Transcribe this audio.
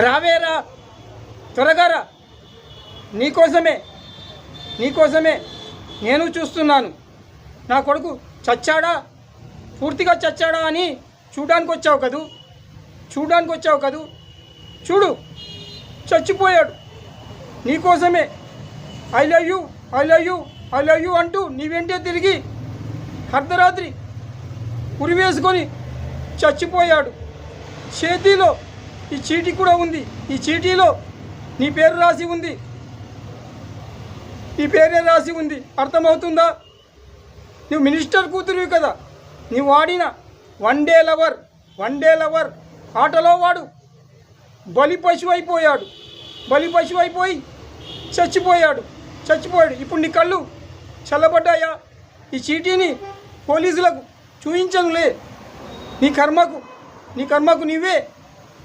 రావేరా త్వరగారా. నీకోసమే నీకోసమే నేను చూస్తున్నాను. నా కొడుకు చచ్చాడా? పూర్తిగా చచ్చాడా అని చూడడానికి వచ్చావు కదూ? చూడడానికి వచ్చావు కదూ? చూడు చచ్చిపోయాడు. నీకోసమే I love you I love you I love you అంటూ నీ తిరిగి అర్ధరాత్రి ఉరివేసుకొని చచ్చిపోయాడు. చేతిలో ఈ చీటీ కూడా ఉంది. ఈ చీటీలో నీ పేరు రాసి ఉంది. నీ పేరే రాసి ఉంది. అర్థమవుతుందా? నువ్వు మినిస్టర్ కూతురివి కదా. నువ్వు వాడిన one day lover one day lover ఆటలో వాడు. బలి పశువు అయిపోయాడు బలి పశువు అయిపోయి చచ్చిపోయాడు. చచ్చిపోయాడు. ఇప్పుడు నీ కళ్ళు చల్లబడ్డాయా? ఈ చీటీని పోలీసులకు చూపించనులే నీ కర్మకు నీ కర్మకు నీవే